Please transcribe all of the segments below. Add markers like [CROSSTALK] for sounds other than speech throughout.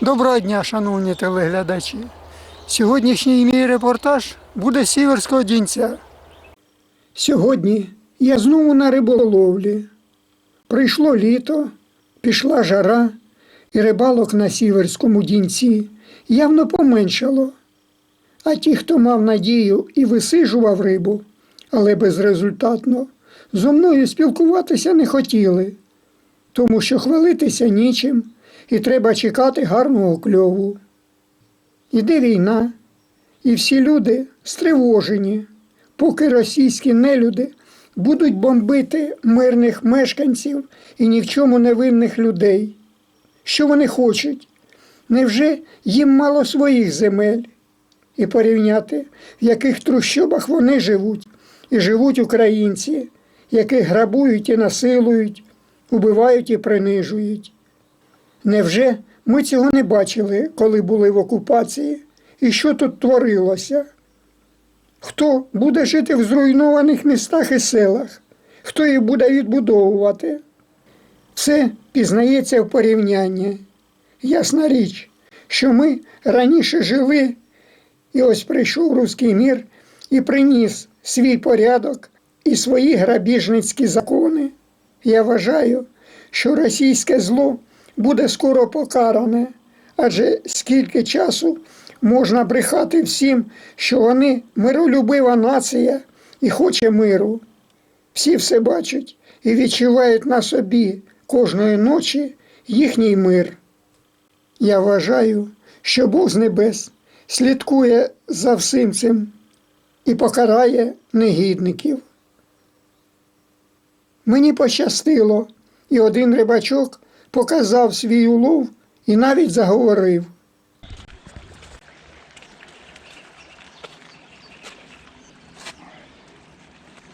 Доброго дня, шановні телеглядачі. Сьогоднішній мій репортаж буде з сіверського дінця. Сьогодні я знову на риболовлі. Прийшло літо, пішла жара, і рибалок на сіверському дінці явно поменшало. А ті, хто мав надію і висижував рибу, але безрезультатно, зо мною спілкуватися не хотіли, тому що хвалитися нічим і треба чекати гарного кльову. Іде війна, і всі люди стривожені, поки російські нелюди будуть бомбити мирних мешканців і ні в чому невинних людей. Що вони хочуть? Невже їм мало своїх земель? І порівняти, в яких трущобах вони живуть, і живуть українці, яких грабують і насилують, убивають і принижують. Невже ми цього не бачили, коли були в окупації? І що тут творилося? Хто буде жити в зруйнованих містах і селах? Хто їх буде відбудовувати? Це пізнається в порівнянні. Ясна річ, що ми раніше жили, і ось прийшов руський мір і приніс свій порядок і свої грабіжницькі закони. Я вважаю, що російське зло буде скоро покаране, адже скільки часу можна брехати всім, що вони миролюбива нація і хоче миру. Всі все бачать і відчувають на собі кожної ночі їхній мир. Я вважаю, що Бог з небес слідкує за всім цим і покарає негідників. Мені пощастило, і один рибачок показав свій улов і навіть заговорив.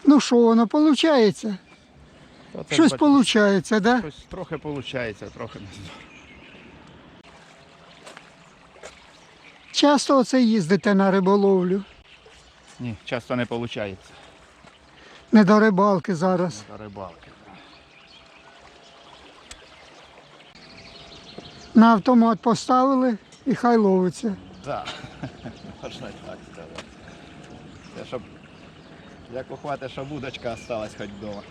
Ну що воно виходить? Та це Щось виходить, так? Да? Щось трохи виходить, трохи не знаю. Часто оце їздите на риболовлю, Ні, часто не виходить. не до рибалки зараз. До рибалки. На автомат поставили і хай ловиться. Так, [LAUGHS] можна і так сказати. Це щоб як ухвати, щоб удочка осталась хоч вдома.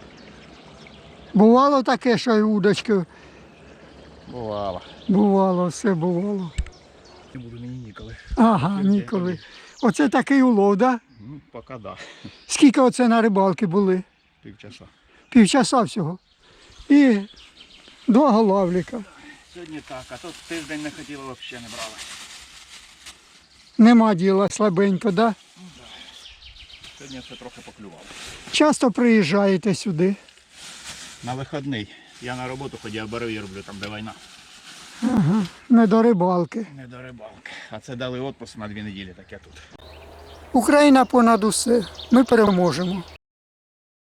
Бувало таке, що й удочки Бувало. бувало, все бувало. Не буду мені ніколи. Ага, ніколи. Оце такий улов, да? Ну, поки да. Скільки оце на рибалки були? Півчаса. Півчаса всього. І два голавліка. Сьогодні так, а тут тиждень не хотіли взагалі не брали. Нема діла слабенько, да? Сьогодні все трохи поклювало. Часто приїжджаєте сюди. На вихідний. Я на роботу ходив, беру і роблю там, де війна. Не до рибалки. Не до рибалки. А це дали відпуск на дві неділі, так я тут. Україна понад усе. Ми переможемо.